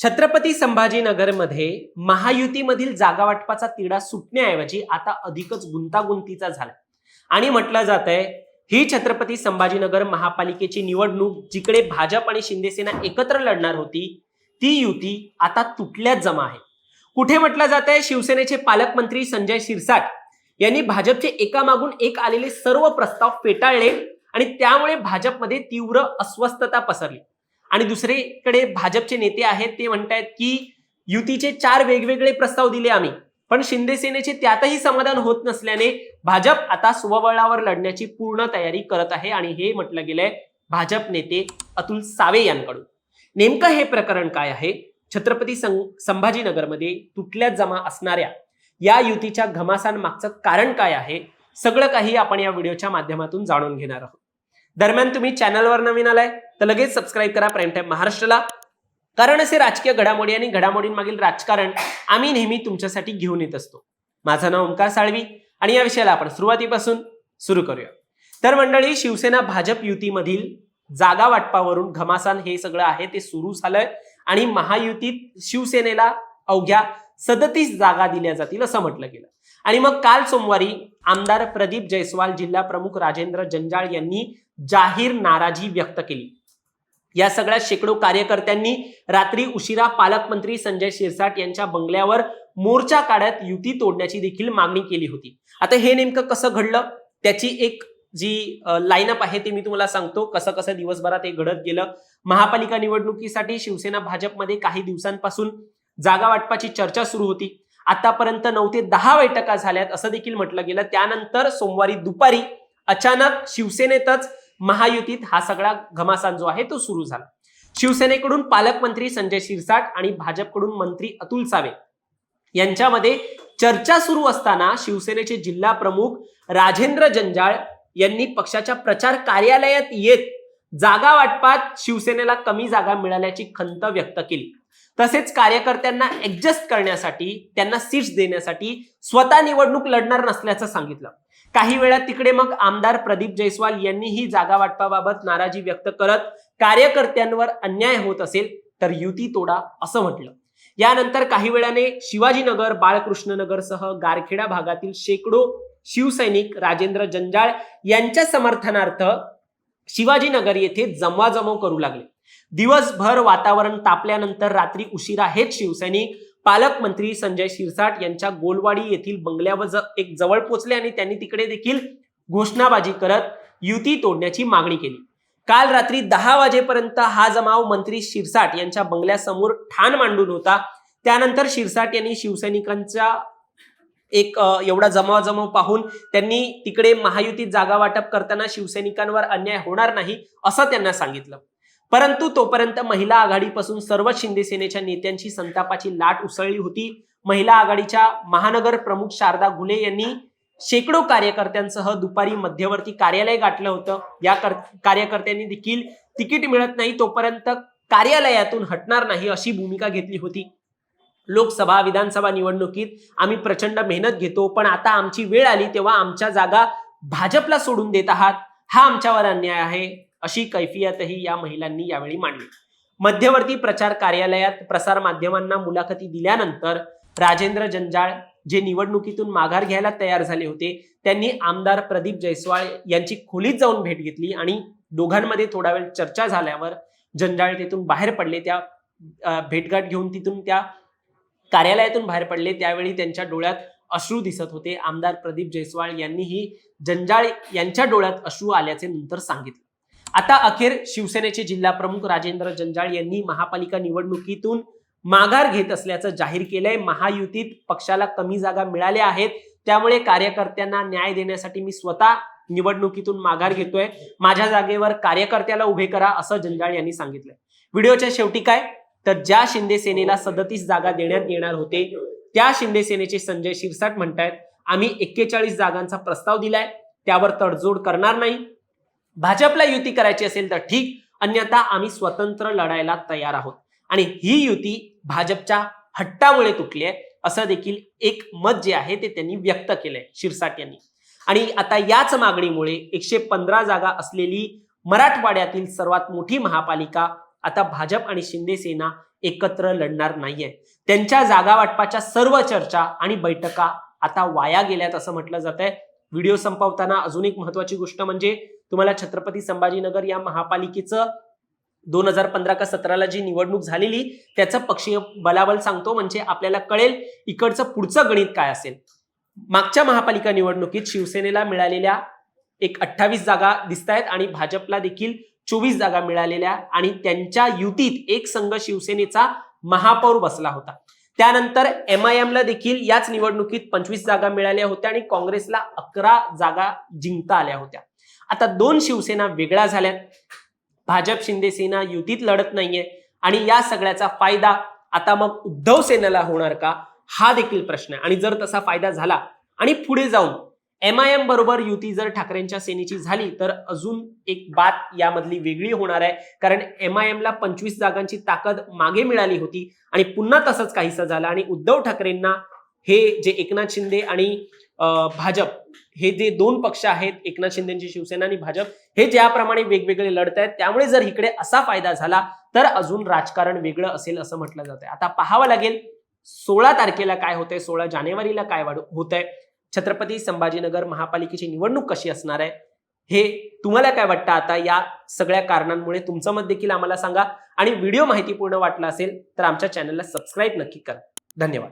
छत्रपती संभाजीनगरमध्ये महायुतीमधील जागा वाटपाचा तिढा सुटण्याऐवजी आता अधिकच गुंतागुंतीचा झाला आणि म्हटलं जात आहे ही छत्रपती संभाजीनगर महापालिकेची निवडणूक जिकडे भाजप आणि शिंदेसेना एकत्र लढणार होती ती युती आता तुटल्यात जमा आहे. कुठे म्हटलं जात आहे शिवसेनेचे पालकमंत्री संजय शिरसाट यांनी भाजपचे एकामागून एक आलेले सर्व प्रस्ताव फेटाळले आणि त्यामुळे भाजपमध्ये तीव्र अस्वस्थता पसरली. आणि दुसरीकडे भाजपचे नेते आहेत ते म्हणतायत की युतीचे चार वेगवेगळे प्रस्ताव दिले आम्ही पण शिंदे सेनेचे त्यातही समाधान होत नसल्याने भाजप आता स्वबळावर लढण्याची पूर्ण तयारी करत आहे आणि हे म्हटलं गेलंय भाजप नेते अतुल सावे यांकडून. नेमकं हे प्रकरण काय आहे? छत्रपती सं- संभाजीनगरमध्ये तुटल्या जमा असणाऱ्या या युतीच्या घमासान मागचं कारण काय आहे? सगळं काही आपण या व्हिडिओच्या माध्यमातून जाणून घेणार आहोत. दरम्यान तुम्ही चॅनलवर नवीन आलाय तर लगेच सबस्क्राईब करा प्राईम टाईम महाराष्ट्राला. कारण असे राजकीय घडामोडी आणि घडामोडींमागील राजकारण आम्ही नेहमी तुमच्यासाठी घेऊन येत असतो. माझं नाव ओंकार साळवी आणि या विषयाला आपण सुरुवातीपासून सुरू करूया. तर मंडळी शिवसेना भाजप युतीमधील जागा वाटपावरून घमासान हे सगळं आहे ते सुरू झालंय आणि महायुतीत शिवसेनेला अवघ्या सदतीस जागा दिल्या जातील असं म्हटलं गेलं. आणि मग काल सोमवारी आमदार प्रदीप जयस्वाल जिल्हा प्रमुख राजेंद्र जंजाळ यांनी जाहीर नाराजी व्यक्त केली. या सगळ्या शेकडो कार्यकर्त्यांनी रात्री उशिरा पालकमंत्री संजय शिरसाट यांच्या बंगल्यावर मोर्चा काढत युती तोडण्याची देखील मागणी केली होती. आता हे नेमकं कसं घडलं? त्याची एक जी लाईनअप आहे ते मी तुम्हाला सांगतो. कसं कसं दिवसभरात हे घडत गेलं? महापालिका निवडणुकीसाठी शिवसेना भाजपमध्ये काही दिवसांपासून जागा वाटपाची चर्चा सुरू होती. आतापर्यंत नऊ ते दहा बैठका झाल्यात असं देखील म्हटलं गेलं. त्यानंतर सोमवारी दुपारी अचानक शिवसेनेतच महायुतीत हा सगळा घमासान जो आहे तो सुरू झाला. शिवसेनेकडून पालकमंत्री संजय शिरसाट आणि भाजपकडून मंत्री अतुल सावे यांच्यामध्ये चर्चा सुरू असताना शिवसेनेचे जिल्हा प्रमुख राजेंद्र जंजाळ यांनी पक्षाच्या प्रचार कार्यालयात येत जागा वाटपात शिवसेनेला कमी जागा मिळाल्याची खंत व्यक्त केली. तसेच कार्यकर्त्यांना ऍडजस्ट करण्यासाठी त्यांना सीट्स देण्यासाठी स्वतः निवडणूक लढणार नसल्याचं सांगितलं. काही वेळा तिकडे मग आमदार प्रदीप जयस्वाल यांनीही जागा वाटपाबाबत नाराजी व्यक्त करत कार्यकर्त्यांवर अन्याय होत असेल तर युती तोडा असं म्हटलं. यानंतर काही वेळाने शिवाजीनगर बाळकृष्णनगर सह गारखेडा भागातील शेकडो शिवसैनिक राजेंद्र जंजाळ यांच्या समर्थनार्थ शिवाजीनगर येथे जमवाजमव करू लागले. दिवसभर वातावरण तापल्यानंतर रात्री उशिरा हेच शिवसैनिक पालकमंत्री संजय शिरसाट यांच्या गोलवाडी येथील बंगल्यावर एक जवळ पोचले आणि त्यांनी तिकडे देखील घोषणाबाजी करत युती तोडण्याची मागणी केली. काल रात्री दहा वाजेपर्यंत हा जमाव मंत्री शिरसाट यांच्या बंगल्यासमोर ठाण मांडून होता. त्यानंतर शिरसाट यांनी शिवसैनिकांच्या एक एवढा जमावजमाव पाहून त्यांनी तिकडे महायुतीत जागा वाटप करताना शिवसैनिकांवर अन्याय होणार नाही असं त्यांना सांगितलं. परंतु तोपर्यंत महिला आघाडीपासून सर्व शिंदे सेनेच्या नेत्यांची संतापाची लाट उसळली होती. महिला आघाडीच्या महानगर प्रमुख शारदा घुले यांनी शेकडो कार्यकर्त्यांसह दुपारी मध्यवर्ती कार्यालय गाठलं होतं. या कार्यकर्त्यांनी देखील तिकीट मिळत नाही तोपर्यंत कार्यालयातून हटणार नाही अशी भूमिका घेतली होती. लोकसभा विधानसभा निवडणुकीत आम्ही प्रचंड मेहनत घेतो पण आता आमची वेळ आली तेव्हा आमच्या जागा भाजपला सोडून देत आहात. हा आमच्यावर अन्याय आहे. अशी कैफियतही या महिलांनी यावेळी मांडली. मध्यवर्ती प्रचार कार्यालयात प्रसार माध्यमांना मुलाखती दिल्यानंतर राजेंद्र जंजाळ जे निवडणुकीतून माघार घ्यायला तयार झाले होते त्यांनी आमदार प्रदीप जयस्वाल यांची खोलीत जाऊन भेट घेतली आणि दोघांमध्ये थोडा वेळ चर्चा झाल्यावर जंजाळ तिथून बाहेर पडले. त्या भेटघाट भेटगाठ घेऊन तिथून त्या कार्यालयातून बाहेर पडले. त्यावेळी त्यांच्या डोळ्यात अश्रू दिसत होते. आमदार प्रदीप जयस्वाल यांनीही जंजाळ यांच्या डोळ्यात अश्रू आल्याचे नंतर सांगितले. आता अखेर शिवसेनेचे जिल्हा प्रमुख राजेंद्र जंजाळ यांनी महापालिका निवडणुकीतून माघार घेत असल्याचं जाहीर केलंय. महायुतीत पक्षाला कमी जागा मिळाल्या आहेत. त्यामुळे कार्यकर्त्यांना न्याय देण्यासाठी मी स्वतः निवडणुकीतून माघार घेतोय. माझ्या जागेवर कार्यकर्त्याला उभे करा असं जंजाळ यांनी सांगितलंय. व्हिडिओच्या शेवटी काय? तर ज्या शिंदे सेनेला सदतीस जागा देण्यात येणार होते त्या शिंदे सेनेचे संजय शिरसाट म्हणतायत आम्ही एक्केचाळीस जागांचा प्रस्ताव दिलाय त्यावर तडजोड करणार नाही. भाजपला युती करायची असेल तर ठीक अन्यथा आम्ही स्वतंत्र लढायला तयार आहोत. आणि ही युती भाजपच्या हट्टामुळे तुटली आहे असं देखील एक मत जे आहे ते त्यांनी व्यक्त केलंय शिरसाट यांनी. आणि आता याच मागणीमुळे एकशे पंधरा जागा असलेली मराठवाड्यातील सर्वात मोठी महापालिका आता भाजप आणि शिंदे सेना एकत्र लढणार नाहीये. त्यांच्या जागा वाटपाच्या सर्व चर्चा आणि बैठका आता वाया गेल्यात असं म्हटलं जात आहे व्हिडिओ संपवताना अजून एक महत्वाची गोष्ट म्हणजे तुम्हाला छत्रपती संभाजीनगर या महापालिकेचं दोन हजार पंधरा का सतराला जी निवडणूक झालेली त्याचं पक्षीय बलाबल सांगतो म्हणजे आपल्याला कळेल इकडचं पुढचं गणित काय असेल. मागच्या महापालिका निवडणुकीत शिवसेनेला मिळालेल्या एक अठ्ठावीस जागा दिसत आहेत आणि भाजपला देखील चोवीस जागा मिळालेल्या आणि त्यांच्या युतीत एक संघ शिवसेनेचा महापौर बसला होता. त्यानंतर एम आय एमला देखील याच निवडणुकीत पंचवीस जागा मिळाल्या होत्या आणि काँग्रेसला अकरा जागा जिंकता आल्या होत्या. आता दोन शिवसेना वेगळ्या झाल्यात. भाजप शिंदे सेना युतीत लढत नाहीये. आणि या सगळ्याचा फायदा आता मग उद्धव सेनेला होणार का? हा देखील प्रश्न आहे. आणि जर तसा फायदा झाला आणि पुढे जाऊन एम आय एम बरोबर युती जर ठाकरेंच्या सेनेची झाली तर अजून एक बात यामधली वेगळी होणार आहे. कारण एम आय एमला पंचवीस जागांची ताकद मागे मिळाली होती आणि पुन्हा तसंच काहीसं झालं. आणि उद्धव ठाकरेंना हे जे एकनाथ शिंदे आणि भाजप हे जे दोन पक्ष आहेत एकनाथ शिंदेची शिवसेना आणि भाजप हे ज्याप्रमाणे वेगवेगळे लढत आहेत त्यामुळे जर इकडे असा फायदा झाला तर अजून राजकारण वेगळं असेल असं म्हटलं जात आहे आता पाहावं लागेल सोळा तारखेला काय होतंय सोळा जानेवारीला काय होत आहे छत्रपती संभाजीनगर महापालिकेची निवडणूक कशी असणार आहे? हे तुम्हाला काय वाटतं? आता या सगळ्या कारणांमुळे तुमचं मत देखील आम्हाला सांगा. आणि व्हिडिओ माहितीपूर्ण वाटला असेल तर आमच्या चॅनलला सबस्क्राईब नक्की करा. धन्यवाद.